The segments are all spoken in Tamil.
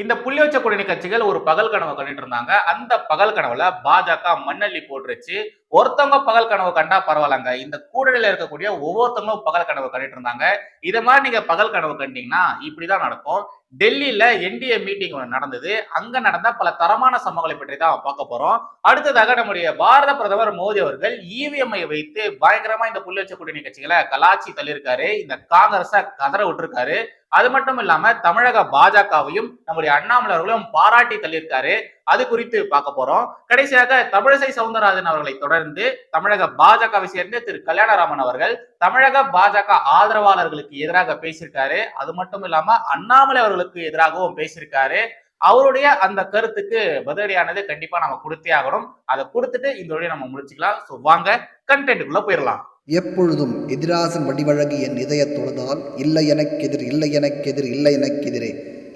இந்த புள்ளி வச்ச கூட்டணி கட்சிகள் ஒரு பகல் கனவு கண்டுட்டு இருந்தாங்க. அந்த பகல் கனவுல பாஜக மண்ணள்ளி போட்டுருச்சு. ஒருத்தவங்க பகல் கனவு கண்டா பரவாயில்லங்க. இந்த கூட்டணியில இருக்கக்கூடிய ஒவ்வொருத்தவங்களும் பகல் கனவு கண்டுட்டு இருந்தாங்க. இதை மாதிரி நீங்க பகல் கனவு கண்டீங்கன்னா இப்படிதான் நடக்கும். டெல்லியில என்டிஏ மீட்டிங் ஒன்று நடந்தது. அங்க நடந்த பல தரமான சம்பவங்களை பற்றி தான் பார்க்க போறோம். அடுத்ததாக நம்முடைய பாரத பிரதமர் மோடி அவர்கள் இவிஎம்ஐ வைத்து பயங்கரமா இந்த புள்ளி வச்ச கூட்டணி கட்சிகளை கலாச்சி தள்ளியிருக்காரு. இந்த காங்கிரஸ கதற விட்டுருக்காரு. அது மட்டும் இல்லாம தமிழக பாஜகவையும் நம்முடைய அண்ணாமலைவர்களும் பாராட்டி தள்ளியிருக்காரு. அது குறித்து பார்க்க போறோம். கடைசியாக தமிழிசை சவுந்தரராஜன் அவர்களை தொடர்ந்து தமிழக பாஜகவை சேர்ந்த திரு கல்யாணராமன் அவர்கள் தமிழக பாஜக ஆதரவாளர்களுக்கு எதிராக பேசியிருக்காரு. அது மட்டும் இல்லாம அண்ணாமலை அவர்களுக்கு எதிராகவும் பேசியிருக்காரு. அவருடைய அந்த கருத்துக்கு பதிலடியானது கண்டிப்பா நம்ம கொடுத்தே ஆகணும். அதை கொடுத்துட்டு இந்த வழியை நம்ம முடிச்சுக்கலாம். ஸோ வாங்க கண்டென்ட்டுக்குள்ள போயிடலாம். எப்பொழுதும் எதிராசன் வடிவழகு என் இதய தொழுதால் இல்லை எனக்கெதிர் இல்லை எனக்கெதிர் இல்லை எனக்கெதிரே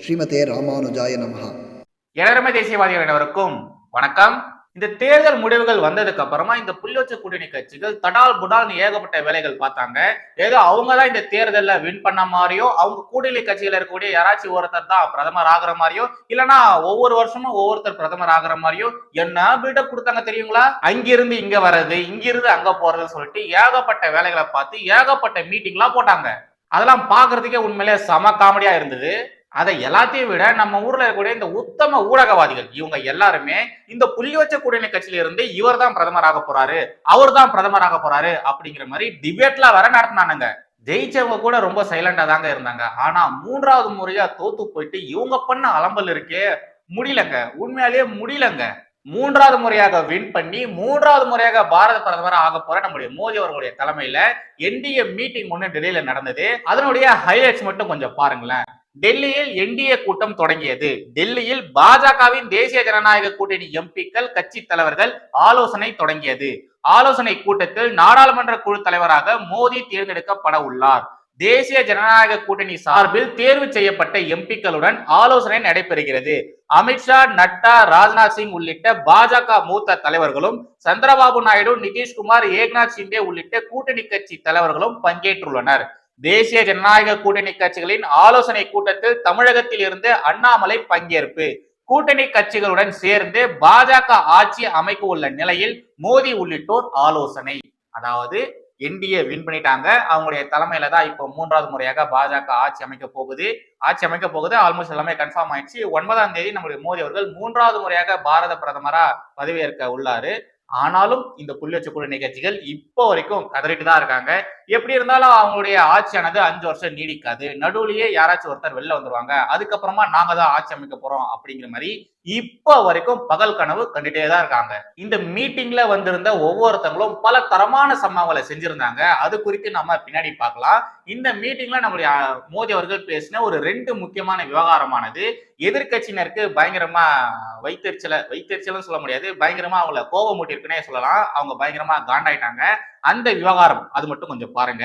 ஸ்ரீமதே ராமானுஜாய நமஹா. எல்லாருமே தேசியவாதிகள் அனைவருக்கும் வணக்கம். இந்த தேர்தல் முடிவுகள் வந்ததுக்கு அப்புறமா இந்த புள்ளொச்ச கூட்டணி கட்சிகள் தடால் புடால்னு ஏகப்பட்ட வேலைகள் பார்த்தாங்க. ஏதோ அவங்க தான் இந்த தேர்தலில் வின் பண்ண மாதிரியோ அவங்க கூட்டணி கட்சிகள் இருக்கக்கூடிய யாராச்சும் ஒருத்தர் தான் பிரதமர் ஆகிற மாதிரியோ இல்லைன்னா ஒவ்வொரு வருஷமும் ஒவ்வொருத்தர் பிரதமர் ஆகிற மாதிரியோ என்ன பில்டப் கொடுத்தாங்க தெரியுங்களா? அங்கிருந்து இங்க வர்றது இங்கிருந்து அங்க போறதுன்னு சொல்லிட்டு ஏகப்பட்ட வேலைகளை பார்த்து ஏகப்பட்ட மீட்டிங்லாம் போட்டாங்க. அதெல்லாம் பாக்குறதுக்கே உண்மையிலே செம காமெடியா இருந்தது. அதை எல்லாத்தையும் விட நம்ம ஊர்ல இருக்கக்கூடிய இந்த உத்தம ஊடகவாதிகள் இவங்க எல்லாருமே இந்த புள்ளி வச்ச கூட்டணி கட்சியில இருந்து இவர் தான் பிரதமர் போறாரு அவர் தான் பிரதமர் போறாரு அப்படிங்கிற மாதிரி டிபேட்லாம் வர நடத்தினானுங்க. ஜெயிச்சவங்க கூட ரொம்ப சைலண்டா தாங்க இருந்தாங்க. ஆனா மூன்றாவது முறையா தோத்து போயிட்டு இவங்க பண்ண அலம்பல் இருக்கே முடியலங்க. உண்மையாலேயே முடியலங்க. மூன்றாவது முறையாக வின் பண்ணி மூன்றாவது முறையாக பாரத பிரதமர் ஆக போற நம்முடைய மோடி அவர்களுடைய தலைமையில என்டிஏ மீட்டிங் ஒன்று டெல்லியில நடந்தது. அதனுடைய ஹைலைட்ஸ் மட்டும் கொஞ்சம் பாருங்களேன். டெல்லியில் என்டிஏ கூட்டம் தொடங்கியது. டெல்லியில் பாஜகவின் தேசிய ஜனநாயக கூட்டணி எம்பிக்கள் கட்சி தலைவர்கள் ஆலோசனை தொடங்கியது. ஆலோசனை கூட்டத்தில் நாடாளுமன்ற குழு தலைவராக மோடி தேர்ந்தெடுக்கப்பட உள்ளார். தேசிய ஜனநாயக கூட்டணி சார்பில் தேர்வு செய்யப்பட்ட எம்பிக்களுடன் ஆலோசனை நடைபெறுகிறது. அமித்ஷா நட்டா ராஜ்நாத் சிங் உள்ளிட்ட பாஜக மூத்த தலைவர்களும் சந்திரபாபு நாயுடு நிதிஷ்குமார் ஏக்நாத் சிண்டே உள்ளிட்ட கூட்டணி கட்சி தலைவர்களும் பங்கேற்றுள்ளனர். தேசிய ஜனநாயக கூட்டணி கட்சிகளின் ஆலோசனை கூட்டத்தில் தமிழகத்தில் இருந்து அண்ணாமலை பங்கேற்பு. கூட்டணி கட்சிகளுடன் சேர்ந்து பாஜக ஆட்சி அமைக்க உள்ள நிலையில் மோடி உள்ளிட்டோர் ஆலோசனை. அதாவது என்டிஏ வின் பண்ணிட்டாங்க. அவங்களுடைய தலைமையில தான் இப்போ மூன்றாவது முறையாக பாஜக ஆட்சி அமைக்க போகுது. ஆட்சி அமைக்க போகுது. ஆல்மோஸ்ட் எல்லாமே கன்ஃபார்ம் ஆயிடுச்சு. ஒன்பதாம் தேதி நம்முடைய மோடி அவர்கள் மூன்றாவது முறையாக பாரத பிரதமரா பதவியேற்க உள்ளாரு. ஆனாலும் இந்த புள்ளி வச்ச கூட்டணி கட்சிகள் இப்போ வரைக்கும் கதறிட்டு தான் இருக்காங்க. எப்படி இருந்தாலும் அவங்களுடைய ஆட்சியானது அஞ்சு வருஷம் நீடிக்காது. நடுவுலயே யாராச்சும் ஒருத்தர் வெளில வந்துருவாங்க. அதுக்கப்புறமா நாங்க தான் ஆட்சி அமைக்க போறோம் அப்படிங்கிற மாதிரி இப்போ வரைக்கும் பகல் கனவு கண்டுட்டே தான் இருக்காங்க. இந்த மீட்டிங்ல வந்திருந்த ஒவ்வொருத்தங்களும் பல தரமான சம்பவங்களை செஞ்சிருந்தாங்க. அது குறித்து நம்ம பின்னாடி பார்க்கலாம். இந்த மீட்டிங்ல நம்முடைய மோடி அவர்கள் பேசின ஒரு ரெண்டு முக்கியமான விவகாரமானது. எதிர்க்கட்சியினருக்கு பயங்கரமா வைத்தறிச்சல வைத்தறிச்சலும் சொல்ல முடியாது. பயங்கரமா அவங்கள கோபம் மூட்டிருக்குன்னே சொல்லலாம். அவங்க பயங்கரமா காண்டாயிட்டாங்க. அந்த விவகாரம் அது மட்டும் கொஞ்சம் பாருங்க.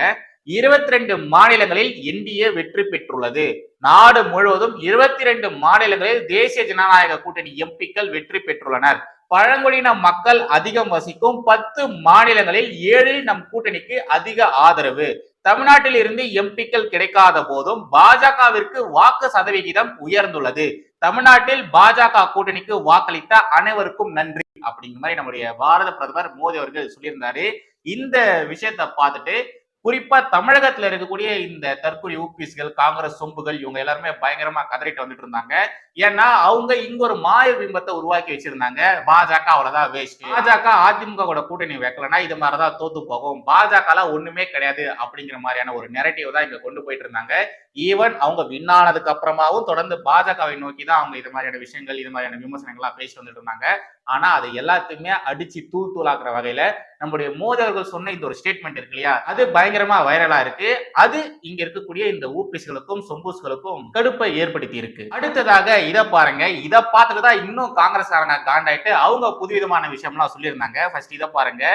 இருபத்தி ரெண்டு மாநிலங்களில் என்டிஏ வெற்றி பெற்றுள்ளது. நாடு முழுவதும் இருபத்தி ரெண்டு மாநிலங்களில் தேசிய ஜனநாயக கூட்டணி எம்பிக்கள் வெற்றி பெற்றுள்ளனர். பழங்குடியின மக்கள் அதிகம் வசிக்கும் பத்து மாநிலங்களில் ஏழில் நம் கூட்டணிக்கு அதிக ஆதரவு. தமிழ்நாட்டில் இருந்து எம்பிக்கள் கிடைக்காத போதும் பாஜகவிற்கு வாக்கு சதவிகிதம் உயர்ந்துள்ளது. தமிழ்நாட்டில் பாஜக கூட்டணிக்கு வாக்களித்த அனைவருக்கும் நன்றி. அப்படிங்கிற மாதிரி நம்முடைய பாரத பிரதமர் மோடி அவர்கள் சொல்லியிருந்தாரு. இந்த விஷயத்த பார்த்துட்டு குறிப்பா தமிழகத்துல இருக்கக்கூடிய இந்த தற்கொலை ஊபிஸ்கள் காங்கிரஸ் சொம்புகள் இவங்க எல்லாருமே பயங்கரமா கதறிட்டு வந்துட்டு இருந்தாங்க. ஏன்னா அவங்க இங்க ஒரு மாய பிம்பத்தை உருவாக்கி வச்சிருந்தாங்க. பாஜக அவ்வளவுதான் வேஸ்ட் பாஜக அதிமுக கூட கூட்டணி வைக்கலன்னா இது மாதிரிதான் தோத்து போகும். பாஜக எல்லாம் ஒண்ணுமே கிடையாது அப்படிங்கிற மாதிரியான ஒரு நெரட்டிவ் தான் இங்க கொண்டு போயிட்டு இருந்தாங்க. ஈவன் அவங்க வின்னானதுக்கு அப்புறமாவும் தொடர்ந்து பாஜகவை நோக்கி தான் அவங்க இது மாதிரியான விஷயங்கள் இது மாதிரியான விமர்சனங்கள்லாம் பேசி வந்துட்டு இருந்தாங்க. ஆனா அதை எல்லாத்தையுமே அடிச்சு தூள் தூளாக்குற வகையில நம்முடைய மோடி அவர்கள் சொன்ன இந்த ஒரு ஸ்டேட்மெண்ட் இருக்கு இல்லையா? அது பயங்கரமா வைரலா இருக்கு. அது இங்க இருக்கக்கூடிய இந்த ஊபிஸ்களுக்கும் சொம்பூஸ்களுக்கும் கடுப்பை ஏற்படுத்தி இருக்கு. அடுத்ததாக இதை பாருங்க. இதை பார்த்துட்டு தான் இன்னும் காங்கிரஸ்காரங்க காண்டாயிட்டு அவங்க புதுவிதமான விஷயம்லாம் சொல்லியிருந்தாங்க. ஃபர்ஸ்ட் இதை பாருங்க.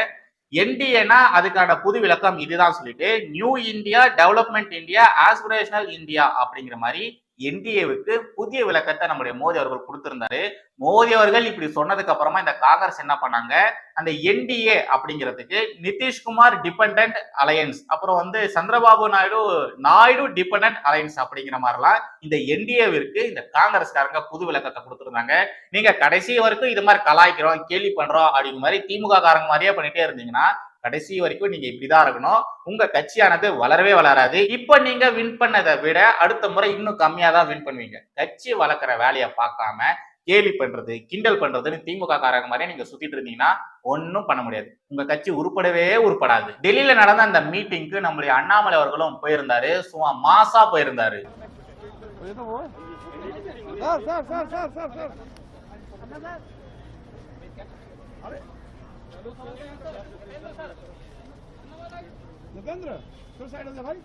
என்டிஏனா அதுக்கான புது விளக்கம் இதுதான் சொல்லிட்டு new India development India aspirational India அப்படிங்கிற மாதிரி என்டிஏவுக்கு புதிய விளக்கத்தை நம்முடைய மோடி அவர்கள் கொடுத்திருந்தாரு. மோடி அவர்கள் இப்படி சொன்னதுக்கு அப்புறமா இந்த காங்கிரஸ் என்ன பண்ணாங்க? அந்த என்டிஏ அப்படிங்கிறதுக்கு நிதிஷ்குமார் டிபெண்ட் அலையன்ஸ் அப்புறம் வந்து சந்திரபாபு நாயுடு நாயுடு டிபெண்டன்ட் அலையன்ஸ் அப்படிங்கிற மாதிரிலாம் இந்த என்டிஏவிற்கு இந்த காங்கிரஸ்காரங்க புது விளக்கத்தை கொடுத்துருந்தாங்க. நீங்க கடைசி வரைக்கும் இது மாதிரி கலாய்க்கிறோம் கேள்வி பண்றோம் அப்படிங்கிற மாதிரி திமுக காரங்க மாதிரியே பண்ணிட்டே இருந்தீங்கன்னா கடைசி வரைக்கும் நீங்க இப்படிதான் இருக்கணும். உங்க கட்சியானது வளரவே வளராது. இப்ப நீங்க வின் பண்ணதை விட அடுத்த முறை இன்னும் கம்மியா தான் வின் பண்ணுவீங்க. கட்சி வளர்க்குற வேலையை பார்க்காம கேலி பண்றது கிண்டல் பண்றதுன்னு திமுக காரங்க மாதிரியே நீங்க சுத்திட்டு இருந்தீங்கன்னா ஒன்னும் பண்ண முடியாது. உங்க கட்சி உருப்படவே உருப்படாது. டெல்லியில நடந்த அந்த மீட்டிங்க்கு நம்மளுடைய அண்ணாமலை அவர்களும் போயிருந்தாரு. சும்மா மாசா போயிருந்தாரு. Sir sir sir sir sir. Sir Narendra तो साइड हो जा भाई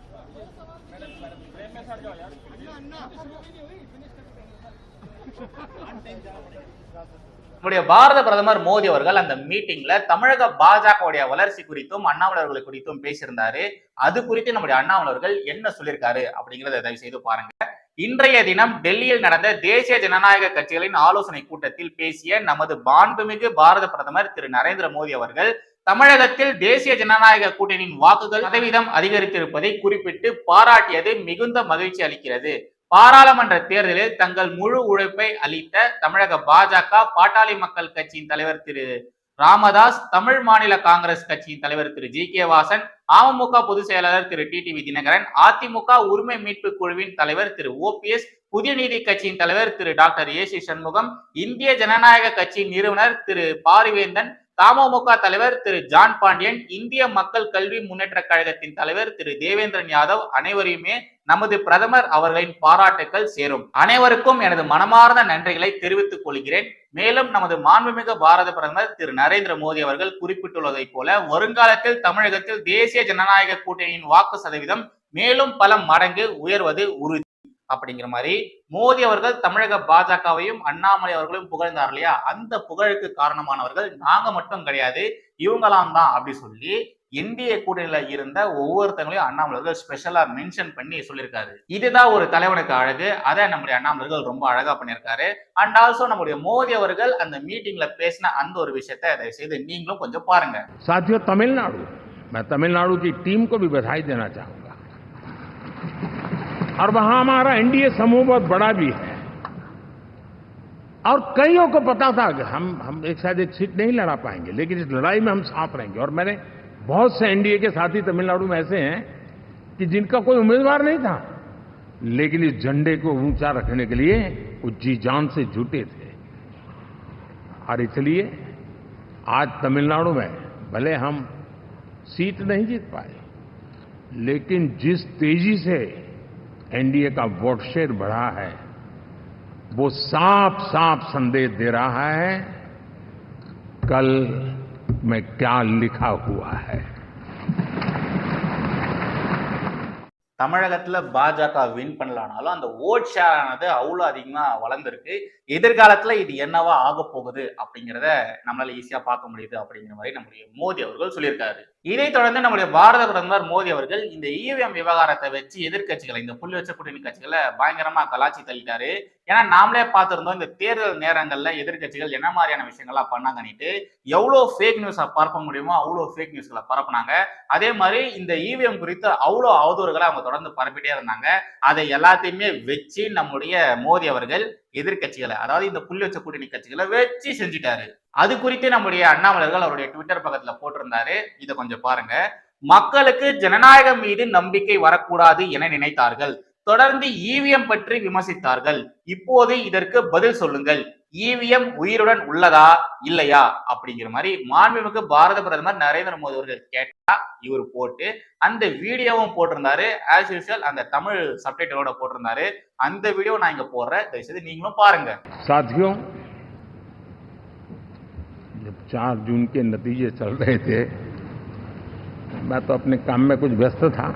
நம்முடைய பாரத பிரதமர் மோடி அவர்கள் அந்த மீட்டிங்ல தமிழக பாஜகவுடைய வளர்ச்சி குறித்தும் அண்ணாமலை அவர்கள் குறித்தும் பேசியிருந்தாரு அது குறித்து நம்முடைய அண்ணாமலை அவர்கள் என்ன சொல்லியிருக்காரு அப்படிங்கறத தயவு செய்து பாருங்க இன்றைய தினம் டெல்லியில் நடந்த தேசிய ஜனநாயக கட்சிகளின் ஆலோசனை கூட்டத்தில் பேசிய நமது மாண்புமிகு பாரத பிரதமர் திரு நரேந்திர மோடி அவர்கள் தமிழகத்தில் தேசிய ஜனநாயக கூட்டணியின் வாக்குகள் சதவீதம் அதிகரித்திருப்பதை குறிப்பிட்டு பாராட்டியது மிகுந்த மகிழ்ச்சி அளிக்கிறது. பாராளுமன்ற தேர்தலில் தங்கள் முழு உழைப்பை அளித்த தமிழக பாஜக பாட்டாளி மக்கள் கட்சியின் தலைவர் திரு ராமதாஸ் தமிழ் மாநில காங்கிரஸ் கட்சியின் தலைவர் திரு ஜி கே வாசன் அமமுக பொதுச் செயலாளர் திரு டிடிவி தினகரன் அதிமுக உரிமை மீட்பு குழுவின் தலைவர் திரு ஓபிஎஸ் புதிய நீதி கட்சியின் தலைவர் திரு டாக்டர் ஏ சி சண்முகம் இந்திய ஜனநாயக கட்சியின் நிறுவனர் திரு பாரிவேந்தன் தமமுக தலைவர் திரு ஜான் பாண்டியன் இந்திய மக்கள் கல்வி முன்னேற்ற கழகத்தின் தலைவர் திரு தேவேந்திரன் யாதவ் அனைவரையுமே நமது பிரதமர் அவர்களின் பாராட்டுக்கள் சேரும். அனைவருக்கும் எனது மனமார்ந்த நன்றிகளை தெரிவித்துக் கொள்கிறேன். மேலும் நமது மாண்புமிகு பாரத பிரதமர் திரு நரேந்திர மோடி அவர்கள் குறிப்பிட்டுள்ளதைப் போல வருங்காலத்தில் தமிழகத்தில் தேசிய ஜனநாயக கூட்டணியின் வாக்கு சதவீதம் மேலும் பல மடங்கு உயர்வது உறுதி. அப்படிங்கிற மாதிரி மோடி அவர்கள் தமிழக பாஜகவையும் அண்ணாமலை அவர்களையும் புகழ்ந்தார் இல்லையா அந்த புகழுக்கு காரணமானவர்கள் நாங்க மட்டும் கிடையாது இவங்களாம் தான் அப்படி சொல்லி என்டிஏ கூட்டணியில இருந்த ஒவ்வொருத்தங்களையும் அண்ணாமலை அவர்கள் ஸ்பெஷலா மென்ஷன் பண்ணி சொல்லியிருக்காரு இதுதான் ஒரு தலைவனுக்கு அழகு அதை நம்முடைய அண்ணாமலை அவர்கள் ரொம்ப அழகா பண்ணியிருக்காரு அண்ட் ஆல்சோ நம்முடைய மோடி அவர்கள் அந்த மீட்டிங்ல பேசின அந்த ஒரு விஷயத்தை தயவு செய்து நீங்களும் கொஞ்சம் பாருங்க साथियों तमिलनाडु मैं तमिलनाडु की टीम को भी बधाई देना चाहूंगा और वहाँ हमारा एनडीए समूह बहुत बड़ा भी है। और कईयों को पता था कि हम हम एक साथ एक सीट नहीं लड़ा पाएँगे, लेकिन इस लड़ाई में हम साथ रहेंगे। और मैंने बहुत से एनडीए के साथी तमिलनाडु में ऐसे हैं कि जिनका कोई उम्मीदवार नहीं था, लेकिन इस झंडे को ऊँचा रखने के लिए वो जी जान से जुटे थे। और इसलिए आज तमिलनाडु में भले हम सीट नहीं जीत पाए, लेकिन जिस तेज़ी से एनडीए का वोट शेयर बढ़ा है वो साफ साफ संदेश दे रहा है कल में क्या लिखा हुआ है தமிழகத்துல பாஜக வின் பண்ணலானாலும் அந்த ஓட் ஷேர் ஆனது அவ்வளவு அதிகமா வளர்ந்துருக்கு எதிர்காலத்துல இது என்னவா ஆக போகுது அப்படிங்கிறத நம்மளால ஈஸியா பார்க்க முடியுது அப்படிங்கிற மாதிரி நம்முடைய மோடி அவர்கள் சொல்லியிருக்காரு இதைத் தொடர்ந்து நம்முடைய பாரத பிரதமர் மோடி அவர்கள் இந்த இவிஎம் விவகாரத்தை வச்சு எதிர்க்கட்சிகளை இந்த புள்ளி வச்ச கூட்டணி கட்சிகளை பயங்கரமா கலாச்சி தள்ளிட்டாரு. ஏன்னா நாமளே பார்த்திருந்தோம் இந்த தேர்தல் நேரங்கள்ல எதிர்க்கட்சிகள் என்ன மாதிரியான விஷயங்கள்லாம் பண்ணாங்கன்னுட்டு எவ்வளவு ஃபேக் நியூஸை பரப்ப முடியுமோ அவ்வளோ ஃபேக் நியூஸ்களை பரப்புனாங்க. அதே மாதிரி இந்த இவிஎம் குறித்து அவ்வளோ அவதூறுகளை அவங்க தொடர்ந்து பரப்பிட்டே இருந்தாங்க. அதை எல்லாத்தையுமே வச்சு நம்முடைய மோடி அவர்கள் எதிர்க்கட்சிகளை அதாவது இந்த புள்ளி வச்ச கூட்டணி கட்சிகளை வச்சு செஞ்சுட்டாரு. அது குறித்து நம்முடைய அண்ணாமலர்கள் அவருடைய ட்விட்டர் பக்கத்துல போட்டிருந்தாரு. இதை கொஞ்சம் பாருங்க. மக்களுக்கு ஜனநாயகம் மீது நம்பிக்கை வரக்கூடாது என நினைத்தார்கள். தொடர்ந்து இவிஎம் பற்றி விமர்சித்தார்கள் இப்போது இதற்கு பதில் சொல்லுங்கள் இவிஎம் உயிருடன் உள்ளதா இல்லையா அப்படிங்கிற மாதிரி மாண்புமிகு பாரத பிரதமர் நரேந்திர மோடி அவர்கள் கேட்டா இவர் போட்டு அந்த வீடியோவும் போட்டிருந்தாரு ஆஸ் யூஷுவல் அந்த தமிழ் சப்டைட்டிலோட போட்டிருந்தாரு அந்த வீடியோ நான் இங்க போடுறேன் தயவுசெய்து நீங்களும் பாருங்க साथियों जब चार जून के नतीजे चल रहे थे मैं तो अपने काम में कुछ व्यस्त था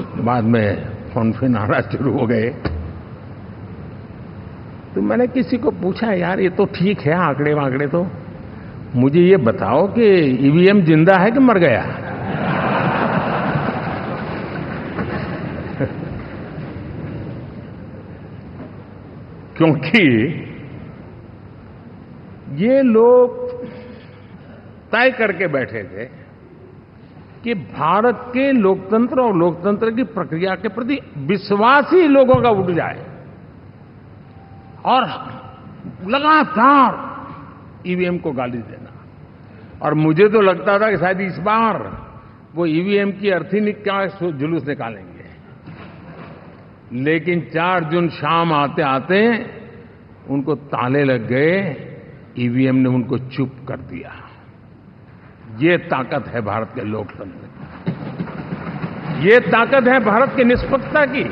बाद में फ़ोन फिन आना शुरू हो गए। तो मैंने किसी को पूछा, यार, ये तो ठीक है आंकड़े वांकड़े तो। मुझे ये बताओ कि ईवीएम ज़िंदा है कि मर गया? क्योंकि ये लोग तय करके बैठे थे कि भारत के लोकतंत्र और लोकतंत्र की प्रक्रिया के प्रति विश्वास ही लोगों का उठ जाए। और लगातार ईवीएम को गाली देना। और मुझे तो लगता था कि शायद इस बार वो ईवीएम की अर्थी नि- का जुलूस निकालेंगे। लेकिन 4 जून शाम आते आते उनको ताले लग गए ईवीएम ने उनको चुप कर दिया। ये ताकत है भारत के लोकतंत्र की। ये ताकत है भारत की निष्पक्षता की।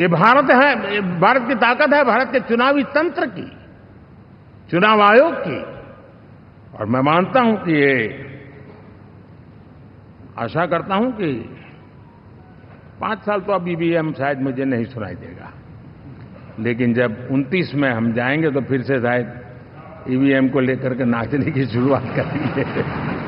ये भारत है भारत की ताकत है भारत के चुनावी तंत्र की, चुनाव आयोग की। और मैं मानता हूँ कि ये, आशा करता हूँ कि पाँच साल तो अब ईवीएम शायद मुझे नहीं सुनाई देगा। लेकिन जब 29 में हम जाएँगे तो फिर से शायद ईवीएम को लेकर के नाचने की शुरुआत करेंगे।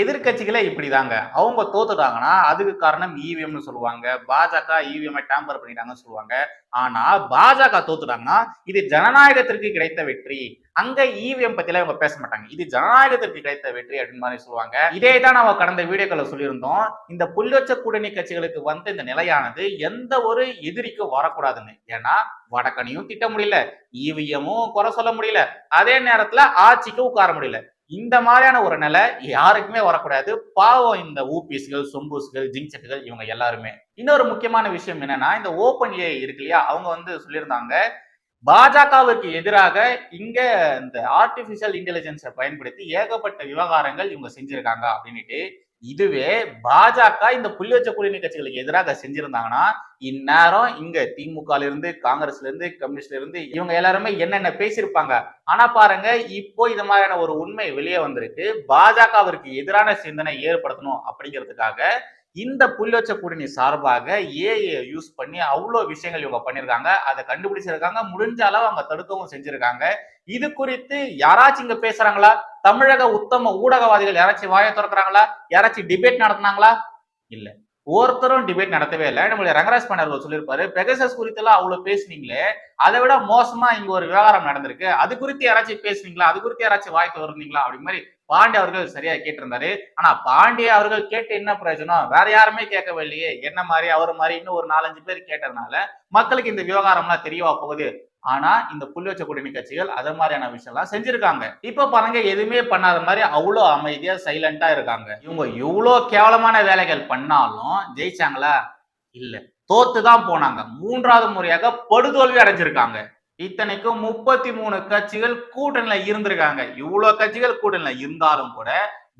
எதிர்கட்சிகளே எதிர்க்கட்சிகளே இப்படிதாங்க. அவங்க தோத்துட்டாங்கன்னா அதுக்கு காரணம் இவிஎம்னு சொல்லுவாங்க. பாஜக இவிஎம் டேம்பர் பண்ணிட்டாங்கன்னு சொல்லுவாங்க. ஆனா பாஜக தோத்துட்டாங்கன்னா இது ஜனநாயகத்திற்கு கிடைத்த வெற்றி. அங்க இவிஎம் பத்தில அவங்க பேச மாட்டாங்க. இது ஜனநாயகத்திற்கு கிடைத்த வெற்றி அப்படின்னு மாதிரி சொல்லுவாங்க. இதே தான் நம்ம கடந்த வீடியோக்களை சொல்லியிருந்தோம். இந்த புல்லொச்ச கூட்டணி கட்சிகளுக்கு வந்த இந்த நிலையானது எந்த ஒரு எதிரிக்கும் வரக்கூடாதுன்னு. ஏன்னா வடக்கனையும் திட்ட முடியல. இவிஎம்மும் குறை சொல்ல முடியல. அதே நேரத்துல ஆட்சிக்கு உட்கார முடியல. இந்த மாதிரியான ஒரு நிலை யாருக்குமே வரக்கூடாது. பாவம் இந்த ஊபிஸ்கள் சொம்பூஸ்கள் ஜிங்செட்டுகள் இவங்க எல்லாருமே. இன்னொரு முக்கியமான விஷயம் என்னன்னா இந்த ஓப்பன் ஏ இருக்கு இல்லையா? அவங்க வந்து சொல்லியிருந்தாங்க பாஜகவிற்கு எதிராக இங்க இந்த ஆர்டிபிஷியல் இன்டெலிஜென்ஸை பயன்படுத்தி ஏகப்பட்ட விவகாரங்கள் இவங்க செஞ்சிருக்காங்க அப்படின்னுட்டு இதுவே பாஜக இந்த புள்ளி வச்ச கூட்டணி கட்சிகளுக்கு எதிராக செஞ்சிருந்தாங்கன்னா இந்நேரம் இங்க திமுகல இருந்து காங்கிரஸ்ல இருந்து கம்யூனிஸ்ட்ல இருந்து இவங்க எல்லாருமே என்னென்ன பேசியிருப்பாங்க? ஆனா பாருங்க இப்போ இது மாதிரியான ஒரு உண்மை வெளியே வந்திருக்கு. பாஜகவிற்கு எதிரான சிந்தனை ஏற்படுத்தணும் அப்படிங்கிறதுக்காக இந்த புள்ளி கூட்டணி சார்பாக ஏஐ யூஸ் பண்ணி அவ்வளோ விஷயங்கள் இவங்க பண்ணியிருக்காங்க அதை கண்டுபிடிச்சிருக்காங்க. முடிஞ்ச அளவு அவங்க தடுக்கவும் செஞ்சிருக்காங்க. இது குறித்து யாராச்சும் இங்க பேசுறாங்களா? தமிழக உத்தம ஊடகவாதிகள் யாராச்சும் வாயை திறக்கிறாங்களா? யாராச்சும் டிபேட் நடத்துனாங்களா? இல்ல. ஒருத்தரும் டிபேட் நடத்தவே இல்லை. நம்மளுடைய ரங்கராஜ் பாண்டவர்கள் சொல்லியிருப்பாரு பெகசஸ் குறித்து எல்லாம் அவ்வளவு பேசுனீங்களே அதை விட மோசமா இங்க ஒரு விவகாரம் நடந்திருக்கு. அது குறித்து யாராச்சும் பேசுனீங்களா? அது குறித்து யாராச்சும் வாய் திறந்தீங்களா? அப்படி மாதிரி பாண்டே அவர்கள் சரியா கேட்டிருந்தாரு. ஆனா பாண்டே அவர்கள் கேட்டு என்ன பிரயோஜனம்? வேற யாருமே கேட்கவே இல்லையே. என்ன மாதிரி அவர் மாதிரி இன்னும் ஒரு நாலஞ்சு பேர் கேட்டதுனால மக்களுக்கு இந்த விவகாரம்லாம் தெரியவா போகுது. ஆனா இந்த புள்ளி வச்ச கூட்டணி கட்சிகள் அது மாதிரியான விஷயம்லாம் செஞ்சிருக்காங்க. இப்ப பாருங்க எதுவுமே பண்ணாத மாதிரி அவ்வளோ அமைதியா சைலண்டா இருக்காங்க. இவங்க எவ்வளோ கேவலமான வேலைகள் பண்ணாலும் ஜெயிச்சாங்களா? இல்ல. தோத்து தான் போனாங்க. மூன்றாவது முறையாக படுதோல்வி அடைஞ்சிருக்காங்க. இத்தனைக்கும் முப்பத்தி மூணு கட்சிகள் கூட்டணியில இருந்திருக்காங்க. இவ்வளவு கட்சிகள் கூட்டணியில இருந்தாலும் கூட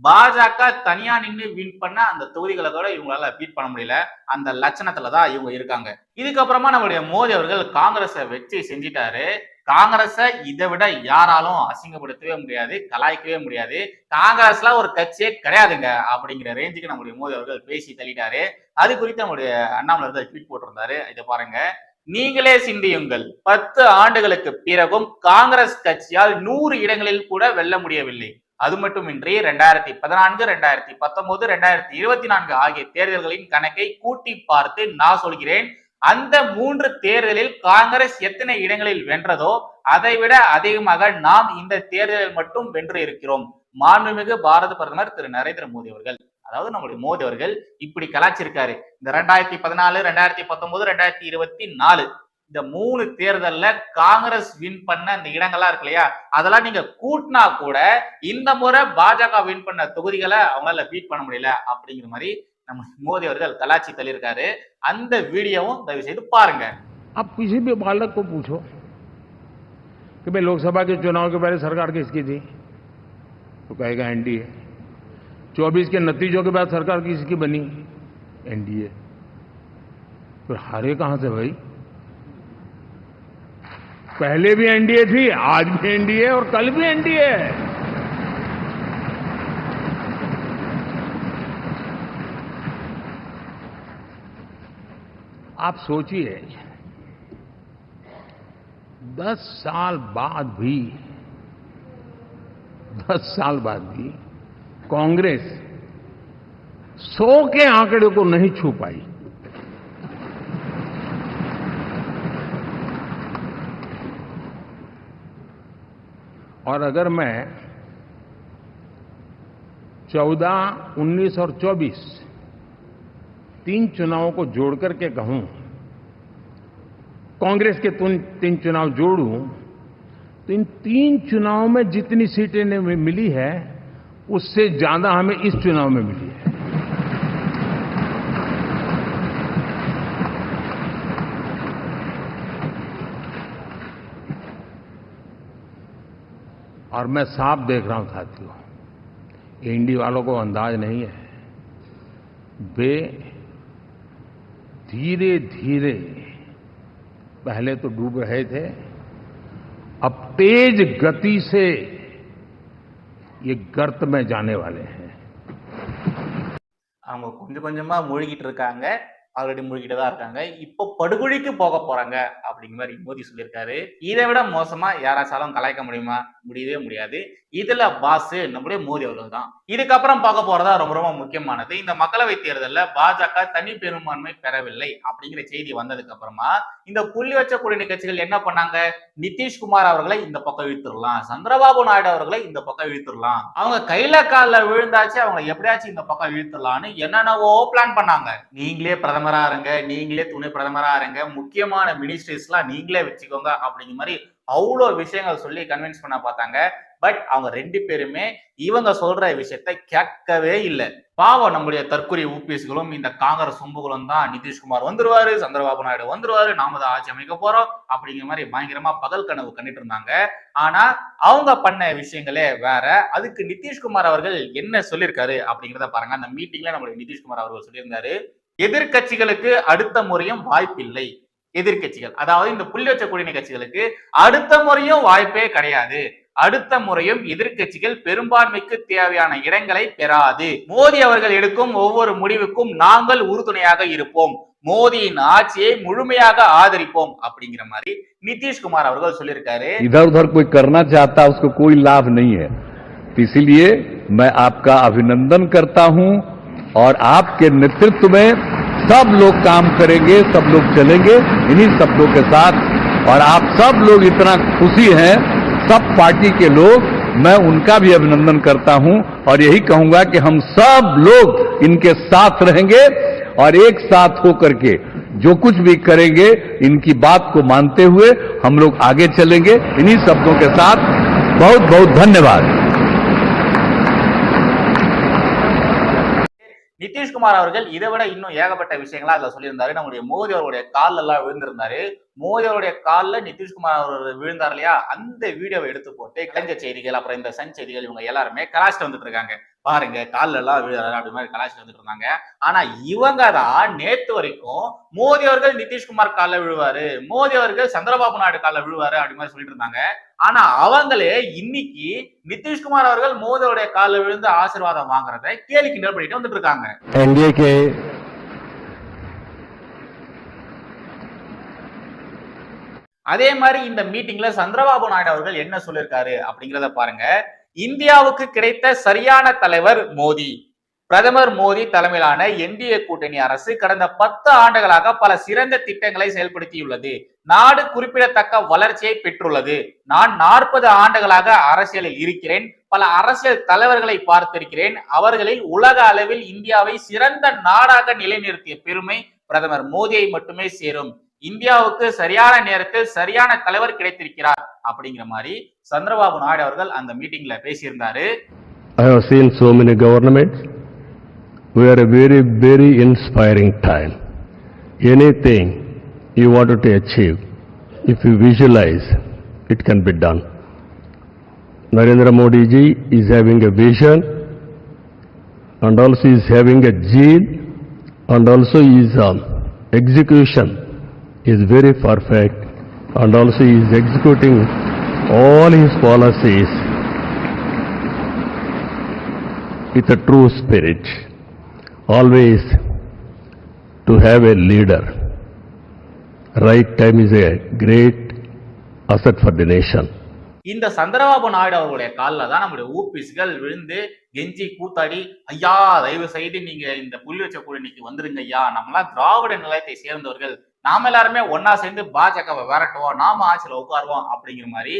பாஜக தனியா நின்று வின் பண்ண அந்த தொகுதிகளை கூட இவங்களால பீட் பண்ண முடியல. அந்த லட்சணத்துல தான் இவங்க இருக்காங்க. இதுக்கப்புறமா நம்மளுடைய மோடி அவர்கள் காங்கிரஸை வச்சு செஞ்சிட்டாரு. காங்கிரஸை இதை விட யாராலும் அசிங்கப்படுத்தவே முடியாது கலாய்க்கவே முடியாது. காங்கிரஸ்ல ஒரு கட்சியே கிடையாதுங்க அப்படிங்கிற ரேஞ்சுக்கு நம்முடைய மோடி அவர்கள் பேசி தள்ளிட்டாரு. அது குறித்து நம்முடைய அண்ணாமலை அவர்கள் ட்வீட் போட்டிருந்தாரு. இதை பாருங்க. நீங்களே சிந்தியுங்கள். பத்து ஆண்டுகளுக்கு பிறகும் காங்கிரஸ் கட்சியால் நூறு இடங்களில் கூட வெல்ல முடியவில்லை. அது மட்டுமின்றி ரெண்டாயிரத்தி பதினான்கு ரெண்டாயிரத்தி பத்தொன்பது ரெண்டாயிரத்தி இருபத்தி நான்கு ஆகிய தேர்தல்களின் கணக்கை கூட்டி பார்த்து நான் சொல்கிறேன். அந்த மூன்று தேர்தலில் காங்கிரஸ் எத்தனை இடங்களில் வென்றதோ அதை விட அதிகமாக நாம் இந்த தேர்தலில் மட்டும் வென்று இருக்கிறோம். மாண்புமிகு பாரத பிரதமர் திரு நரேந்திர மோடி அவர்கள். அதாவது நம்முடைய மோடி அவர்கள் இப்படி கலாச்சிருக்காரு இந்த ரெண்டாயிரத்தி பதினாலு ரெண்டாயிரத்தி பத்தொன்பது ரெண்டாயிரத்தி இருபத்தி நாலு இந்த மூணு தேர்தல்ல காங்கிரஸ் வின் பண்ண இந்த இடங்கள்லாம் இருக்கு இல்லையா அதெல்லாம் நீங்க கூட்டினா கூட இந்த முறை பாஜக வின் பண்ண தொகுதிகளை அவங்களால பீட் பண்ண முடியல அப்படிங்கிற மாதிரி நம்ம மோடி அவர்கள் கலாச்சி தள்ளியிருக்காரு அந்த வீடியோவும் தயவு செய்து பாருங்க आप किसी भी बालक को पूछो कि भाई लोकसभा के चुनाव के पहले सरकार किसकी थी तो कहेगा एनडीए चौबीस के नतीजों के बाद सरकार किसकी बनी? एनडीए। फिर हारे कहाँ से भाई? पहले भी एनडीए थी, आज भी एनडीए और कल भी एनडीए है। आप सोचिए, दस साल बाद भी, दस साल बाद भी कांग्रेस सौ के आंकड़े को नहीं छू पाई। और अगर मैं 14, 19 और 24 तीन चुनावों को जोड़कर के कहूँ कांग्रेस के तीन चुनाव जोड़ूं तो इन तीन चुनावों में जितनी सीटें मिली है उससे ज़्यादा हमें इस चुनाव में मिली। है और मैं साफ़ देख रहा हूँ, साथियों एनडी वालों को अंदाज नहीं है। वे धीरे धीरे पहले तो डूब रहे थे, अब तेज गति से ये गर्त में जाने वाले हैं அவங்க கொஞ்சம் கொஞ்சமா மூழ்கிட்டு இருக்காங்க ஆல்ரெடி மூழ்கிட்டு தான் இருக்காங்க. இப்போ படுகொழிக்கு போக போறாங்க அப்படிங்கிற மாதிரி மோடி சொல்லியிருக்காரு. இதை விட மோசமா யாராச்சாலும் கலாய்க்க முடியுமா? முடியவே முடியாது. இதுல பாஸ் நம்மளே மோடி அவர்கள் தான். இதுக்கப்புறம் பார்க்க போறதா ரொம்ப ரொம்ப முக்கியமானது. இந்த மக்களவை தேர்தலில் பாஜக தனி பெரும்பான்மை பெறவில்லை அப்படிங்கிற செய்தி வந்ததுக்கு அப்புறமா இந்த புள்ளி வச்ச கூட்டணி கட்சிகள் என்ன பண்ணாங்க? நிதிஷ்குமார் அவர்களை இந்த பக்கம் இழுத்துடலாம். சந்திரபாபு நாயுடு அவர்களை இந்த பக்கம் இழுத்துடலாம். அவங்க கையில காலில் விழுந்தாச்சு அவங்க எப்படியாச்சும் இந்த பக்கம் இழுத்துடலாம்னு என்னென்னவோ பிளான் பண்ணாங்க. நீங்களே பிரதமரா இருங்க நீங்களே துணை பிரதமரா இருங்க முக்கியமான மினிஸ்ட்ரிஸ் எல்லாம் நீங்களே வச்சுக்கோங்க அப்படிங்கிற மாதிரி அவ்வளோ விஷயங்கள் சொல்லி கன்வின்ஸ் பண்ண பார்த்தாங்க. பட் அவங்க ரெண்டு பேருமே இவங்க சொல்ற விஷயத்த கேட்கவே இல்லை. பாவம் நம்முடைய தற்கொலை ஊபிஎஸ்களும் இந்த காங்கிரஸ் சொம்புகளும் தான் நிதிஷ்குமார் வந்துருவாரு சந்திரபாபு நாயுடு வந்துருவாரு நாம தான் ஆட்சி அமைக்க போறோம் அப்படிங்கிற மாதிரி பயங்கரமா பகல் கனவு கண்டுட்டு இருந்தாங்க. ஆனா அவங்க பண்ண விஷயங்களே வேற. அதுக்கு நிதிஷ்குமார் அவர்கள் என்ன சொல்லியிருக்காரு அப்படிங்கிறத பாருங்க. அந்த மீட்டிங்ல நம்மளுடைய நிதிஷ்குமார் அவர்கள் சொல்லியிருந்தாரு. எதிர்க்கட்சிகளுக்கு அடுத்த முறையும் வாய்ப்பில்லை எதிர்க்கட்சிகள் அதாவது இந்த புள்ளி வச்ச கூட்டணி கட்சிகளுக்கு அடுத்த முறையும் வாய்ப்பே கிடையாது அடுத்த முறையும் எதிர்க்கட்சிகள் பெரும்பான்மைக்கு தேவையான இடங்களை பெறாது மோடி அவர்கள் எடுக்கும் ஒவ்வொரு முடிவுக்கும் நாங்கள் உறுதுணையாக இருப்போம் மோடியின் ஆட்சியை முழுமையாக ஆதரிப்போம் அப்படிங்கிற மாதிரி நிதிஷ்குமார் அவர்கள் சொல்லியிருக்காரு इधर उधर कोई करना चाहता उसको कोई लाभ नहीं है तो इसीलिए मैं आपका अभिनंदन करता हूं और आपके नेतृत्व में सब लोग काम करेंगे, सब लोग चलेंगे, इन्हीं शब्दों के साथ। और आप सब लोग इतना खुशी हैं, सब पार्टी के लोग, मैं उनका भी अभिनंदन करता हूँ और यही कहूँगा कि हम सब लोग इनके साथ रहेंगे और एक साथ होकर के जो कुछ भी करेंगे, इनकी बात को मानते हुए हम लोग आगे चलेंगे। इन्हीं शब्दों के साथ बहुत बहुत धन्यवाद। நிதிஷ்குமார் அவர்கள் இதை விட இன்னும் ஏகப்பட்ட விஷயங்களா அதுல சொல்லியிருந்தாரு. நம்முடைய மோடி அவருடைய கால்ல எல்லாம் விழுந்திருந்தாரு. மோடி அவருடைய காலில் நிதிஷ்குமார் அவர் விழுந்தார் இல்லையா? அந்த வீடியோவை எடுத்து போட்டு கலைஞர் செய்திகள் அப்புறம் இந்த சன் செய்திகள் இவங்க எல்லாருமே கலாச்சிட்டு வந்துட்டு இருக்காங்க. பாருங்க கால்ல எல்லாம் அப்படி மாதிரி கலாய்ச்சி வந்துட்டு இருந்தாங்க. ஆனா இவங்க தான் நேத்து வரைக்கும் மோதி அவர்கள் நிதிஷ்குமார் காலில் விழுவாரு மோதி அவர்கள் சந்திரபாபு நாயுடு காலில் விழுவாரு அப்படி மாதிரி சொல்லிட்டு இருந்தாங்க. ஆனா அவங்களே இன்னைக்கு நிதிஷ்குமார் அவர்கள் மோதியோடைய காலில் விழுந்து ஆசீர்வாதம் வாங்குறத கேலி கிண்டல் பண்ணிட்டு வந்துட்டு இருக்காங்க. அதே மாதிரி இந்த மீட்டிங்ல சந்திரபாபு நாயுடு அவர்கள் என்ன சொல்லியிருக்காரு அப்படிங்கிறத பாருங்க. இந்தியாவுக்கு கிடைத்த சரியான தலைவர் மோடி. பிரதமர் மோடி தலைமையிலான என்டிஏ கூட்டணி அரசு கடந்த பத்து ஆண்டுகளாக பல சிறந்த திட்டங்களை செயல்படுத்தியுள்ளது. நாடு குறிப்பிடத்தக்க வளர்ச்சியை பெற்றுள்ளது. நான் நாற்பது ஆண்டுகளாக அரசியலில் இருக்கிறேன். பல அரசியல் தலைவர்களை பார்த்திருக்கிறேன். அவர்களில் உலக அளவில் இந்தியாவை சிறந்த நாடாக நிலைநிறுத்திய பெருமை பிரதமர் மோடியை மட்டுமே சேரும். இந்தியாவுக்கு சரியான நேரத்தில் சரியான தலைவர் கிடைத்திருக்கிறார் அப்படிங்கிற மாதிரி சந்திரபாபு நாயுடு அவர்கள் அந்த மீட்டிங்ல பேசியிருந்தாரு I have seen so many governments. We are a very, very inspiring time. Anything you wanted to achieve, if you visualize, it can be done. Narendra Modi ji is having a vision and also is having a zeal and also his um, execution is very perfect and also he is executing all his policies with a true spirit. Always to have a leader. Right time is a great asset for the nation. இந்த சந்திரபாபு நாயுடு அவர்களுடைய காலில் தான் நம்முடைய ஊபிஸ்கள் விழுந்து கெஞ்சி கூத்தாடி ஐயா தயவு செய்து நீங்க இந்த புள்ளி வச்ச கூட்டணிக்கு வந்துருங்க ஐயா நம்மளாம் திராவிட நிலையத்தை சேர்ந்தவர்கள் நாம எல்லாருமே ஒன்னா சேர்ந்து பாஜகவை விரட்டுவோம் நாம ஆட்சியில உட்காருவோம் அப்படிங்கிற மாதிரி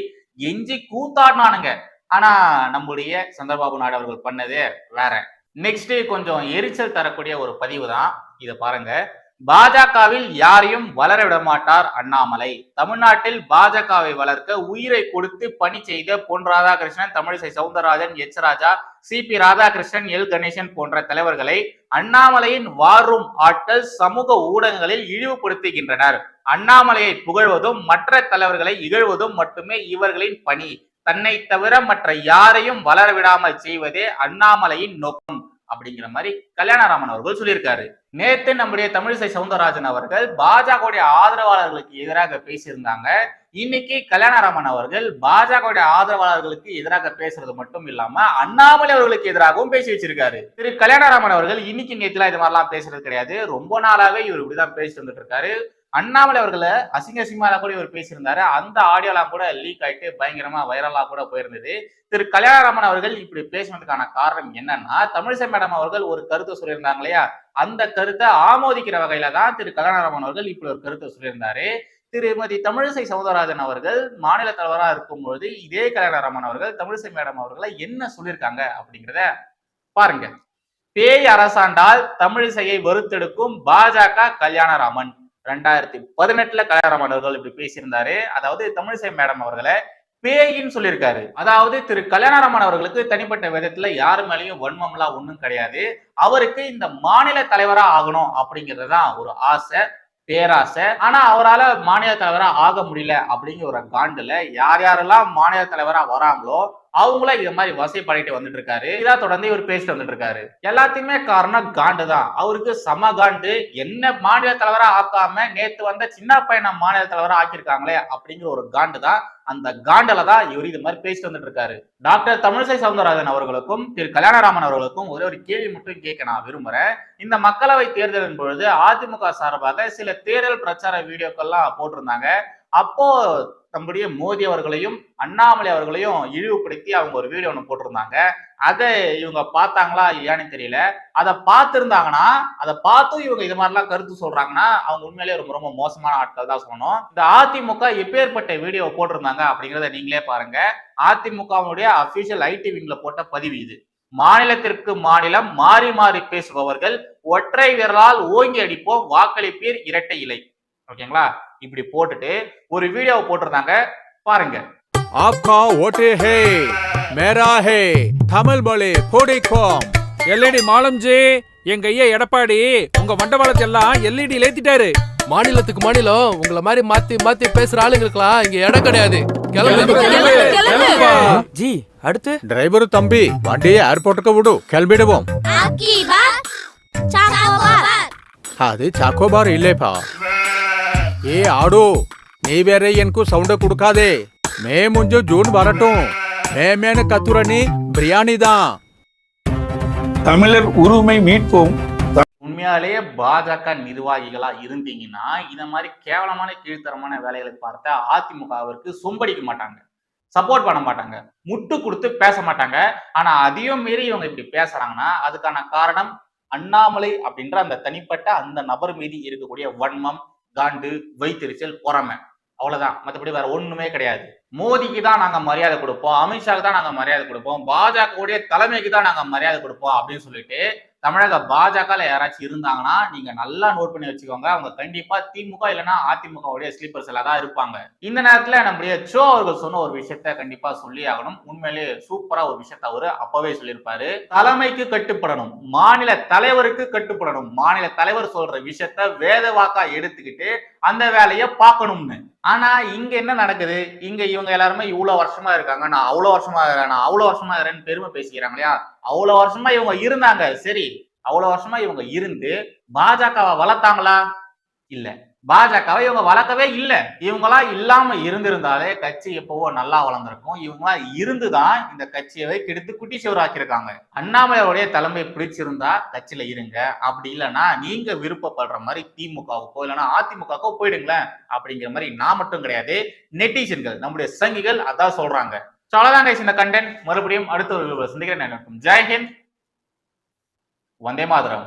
எஞ்சி கூத்தாடினானுங்க. ஆனா நம்முடைய சந்திரபாபு நாயுடு அவர்கள் பண்ணதே வேற. நெக்ஸ்ட் கொஞ்சம் எரிச்சல் தரக்கூடிய ஒரு பதிவு தான் இதை பாருங்க. பாஜகவில் யாரையும் வளர விட மாட்டார் அண்ணாமலை. தமிழ்நாட்டில் பாஜகவை வளர்க்க உயிரை கொடுத்து பணி செய்த Pon Radhakrishnan Tamilisai Soundararajan H Raja C P Radhakrishnan L Ganesan போன்ற தலைவர்களை அண்ணாமலையின் வாரும் ஆட்கள் சமூக ஊடகங்களில் இழிவுபடுத்துகின்றனர். அண்ணாமலையை புகழ்வதும் மற்ற தலைவர்களை இகழ்வதும் மட்டுமே இவர்களின் பணி. தன்னை தவிர மற்ற யாரையும் வளர விடாமல் செய்வதே அண்ணாமலையின் நோக்கம். அப்படிங்கிற மாதிரி கல்யாணராமன் அவர்கள் சொல்லியிருக்காரு. நேத்து நம்முடைய தமிழிசை சவுந்தரராஜன் அவர்கள் பாஜகவுடைய ஆதரவாளர்களுக்கு எதிராக பேசியிருந்தாங்க. இன்னைக்கு கல்யாணராமன் அவர்கள் பாஜகவுடைய ஆதரவாளர்களுக்கு எதிராக பேசுறது மட்டும் இல்லாம அண்ணாமலை அவர்களுக்கு எதிராகவும் பேசி வச்சிருக்காரு. திரு கல்யாணராமன் அவர்கள் இன்னைக்கு நேத்துல இது மாதிரிலாம் பேசுறது கிடையாது. ரொம்ப நாளாவே இவர் இப்படிதான் பேசிட்டு வந்துட்டு இருக்காரு. அண்ணாமலை அவர்களை அசிங்க அசிங்கமா கூட இவர் பேசியிருந்தாரு. அந்த ஆடியோலாம் கூட லீக் ஆயிட்டு பயங்கரமா வைரலா கூட போயிருந்தது. திரு கல்யாணராமன் அவர்கள் இப்படி பேசினதுக்கான காரணம் என்னன்னா தமிழிசை மேடம் அவர்கள் ஒரு கருத்தை சொல்லியிருந்தாங்க இல்லையா? அந்த கருத்தை ஆமோதிக்கிற வகையில தான் திரு கல்யாணராமன் அவர்கள் இப்படி ஒரு கருத்தை சொல்லியிருந்தாரு. திருமதி தமிழிசை சவுந்தரராஜன் அவர்கள் மாநில தலைவராக இருக்கும் பொழுது இதே கல்யாணராமன் அவர்கள் தமிழிசை மேடம் அவர்களை என்ன சொல்லியிருக்காங்க அப்படிங்கிறத பாருங்க. பேய் அரசாண்டால் தமிழிசையை வறுத்தெடுக்கும் பாஜக கல்யாணராமன். ரெண்டாயிரத்தி பதினெட்டுல கல்யாணராமன் அவர்கள் இப்படி பேசியிருந்தாரு. அதாவது தமிழிசை மேடம் அவர்களை பேயின்னு சொல்லியிருக்காரு. அதாவது திரு கல்யாணராமன் அவர்களுக்கு தனிப்பட்ட விதத்துல யாரு மேலேயும் வன்மம்லாம் ஒண்ணும் கிடையாது. அவருக்கு இந்த மாநில தலைவரா ஆகணும் அப்படிங்கிறது தான் ஒரு ஆசை பேராசை. ஆனா அவரால மாநில தலைவரா ஆக முடியல அப்படிங்கிற ஒரு காண்டுல யார் யாரெல்லாம் மாநில தலைவரா வராங்களோ அவங்களும் இது மாதிரி வசைப்படிட்டு வந்துட்டு இருக்காரு இதா தொடர்ந்து இவர் பேசிட்டு வந்துட்டு இருக்காரு எல்லாத்தையுமே காரணம் காண்டு தான். அவருக்கு சம காண்டு என்ன மாநில தலைவரா ஆக்காம நேத்து வந்த சின்ன பையனை மாநில தலைவரா ஆக்கியிருக்காங்களே அப்படிங்கிற ஒரு காண்டு தான் அந்த காண்டல தான் இவர் இது மாதிரி பேசிட்டு வந்துட்டு இருக்காரு டாக்டர் தமிழிசை சவுந்தரராஜன் அவர்களுக்கும் திரு கல்யாணராமன் அவர்களுக்கும் ஒரே ஒரு கேள்வி மட்டும் கேட்க நான் விரும்புறேன். இந்த மக்களவை தேர்தலின் பொழுது அதிமுக சார்பாக சில தேர்தல் பிரச்சார வீடியோக்கள்லாம் போட்டிருந்தாங்க. அப்போ நம்முடைய மோடி அவர்களையும் அண்ணாமலை அவர்களையும் இழிவுபடுத்தி அவங்க ஒரு வீடியோ ஒன்று போட்டிருந்தாங்க. அதை இவங்க பார்த்தாங்களா இல்லையான்னு தெரியல. அதை பார்த்துருந்தாங்கன்னா அதை பார்த்தும் இவங்க இது மாதிரிலாம் கருத்து சொல்றாங்கன்னா அவங்க உண்மையிலேயே ரொம்ப ரொம்ப மோசமான ஆட்கள் தான் சொல்லணும். இந்த அதிமுக எப்பேற்பட்ட வீடியோ போட்டிருந்தாங்க அப்படிங்கிறத நீங்களே பாருங்க. அதிமுகவுடைய அபிஷியல் ஐடி விங்ல போட்ட பதிவு இது. மாநிலத்திற்கு மாநிலம் மாறி மாறி பேசுபவர்கள் ஒற்றை விரலால் ஓங்கி அடிப்போம் வாக்களிப்பீர் இரட்டை இலை. ஓகேங்களா? இப்படி போட்டுட்டு ஒரு வீடியோவை போட்டிருந்தாங்க. பாருங்க. ஆப்கா ஓட்டே ஹே மேரா ஹே தமிழ் பலே கோடிக்கோம். எல்இடி மாலம்ஜி எங்க ஐயா எடப்பாடி உங்க மண்டபலத்தை எல்லாம் எல்இடி ஏத்திட்டாரு. மாநிலத்துக்கு மாநிலம் உங்களை மாதிரி மாத்தி மாத்தி பேசுற ஆளுங்களுக்குலாம் இங்க இடம் கிடையாது. ஜி அடுத்து? டிரைவர் தம்பி வண்டியை ஏர்போர்ட்டுக்கு விடு. கிளம்பிடுவோம். அது சாக்கோபார் இல்லைப்பா. ஏ ஆடு நீ வேற எனக்கு சவுண்ட கொடுக்காதே. மே முஞ்சு ஜூன் வரட்டும். மேமேனு கத்துரணி பிரியாணி தான். தமிழர் உரிமை மீட்போம். உண்மையாலேயே பாஜக நிர்வாகிகளா இருந்தீங்கன்னா இந்த மாதிரி கேவலமான கீழ்த்தரமான வேலைகளை பார்த்த அதிமுகவிற்கு சொம்படிக்க மாட்டாங்க. சப்போர்ட் பண்ண மாட்டாங்க. முட்டு கொடுத்து பேச மாட்டாங்க. ஆனா அதையும் மீறி இவங்க இப்படி பேசுறாங்கன்னா அதுக்கான காரணம் அண்ணாமலை அப்படின்ற அந்த தனிப்பட்ட அந்த நபர் மீது இருக்கக்கூடிய வன்மம் காண்டு வைத்தெரிச்சல் பொறாமை. அவ்வளவுதான். மற்றபடி வேற ஒண்ணுமே கிடையாது. மோடிக்கு தான் நாங்க மரியாதை கொடுப்போம் அமித்ஷாக்கு தான் நாங்க மரியாதை கொடுப்போம் பாஜகவுடைய தலைமைக்கு தான் நாங்க மரியாதை கொடுப்போம் அப்படின்னு சொல்லிட்டு தமிழக பாஜகல யாராச்சும் இருந்தாங்கன்னா நீங்க நல்லா நோட் பண்ணி வச்சுக்கோங்க. அவங்க கண்டிப்பா திமுக இல்லைன்னா அதிமுகவுடைய ஸ்லீப்பர் தான் இருப்பாங்க. இந்த நேரத்துல நம்முடைய சோ அவர்கள் சொன்ன ஒரு விஷயத்த கண்டிப்பா சொல்லி ஆகணும். உண்மையிலேயே சூப்பரா ஒரு விஷயத்த அவரு அப்பவே சொல்லியிருப்பாரு. தலைமைக்கு கட்டுப்படணும். மாநில தலைவருக்கு கட்டுப்படணும். மாநில தலைவர் சொல்ற விஷயத்த வேத வாக்கா எடுத்துக்கிட்டு அந்த வேலையை பார்க்கணும்னு. ஆனா இங்க என்ன நடக்குது? இங்க இவங்க எல்லாருமே இவ்வளவு வருஷமா இருக்காங்க. நான் அவ்வளவு வருஷமா இருக்கிறேன் நான் அவ்வளவு வருஷமா இருக்கிறேன்னு பெருமை பேசிக்கிறாங்க இல்லையா? அவ்வளவு வருஷமா இவங்க இருந்தாங்க. சரி அவ்வளவு வருஷமா இவங்க இருந்து பாஜகவை வளர்த்தாங்களா? இல்லை. பாஜகவை இவங்க வளர்க்கவே இல்லை. இவங்களா இல்லாம இருந்திருந்தாலே கட்சி எப்பவோ நல்லா வளர்ந்துருக்கும். இவங்களா இருந்துதான் இந்த கட்சியவை கெடுத்து குட்டி சிவராக்கியிருக்காங்க அண்ணாமலையோடைய தலைமை பிடிச்சிருந்தா கட்சியில இருங்க. அப்படி இல்லைன்னா நீங்க விருப்பப்படுற மாதிரி திமுகவுக்கோ இல்லைன்னா அதிமுகவுக்கோ போயிடுங்களேன். அப்படிங்கிற மாதிரி நான் மட்டும் கிடையாது நெட்டிசன்கள் நம்முடைய சங்கிகள் அதான் சொல்றாங்க. ஸோ அவ்வளோதான் இந்த கண்டென்ட் மறுபடியும் அடுத்த ஒரு சந்திக்கிறேன். ஜெய்ஹிந்த் ஜெய் வந்தே மாதரம்.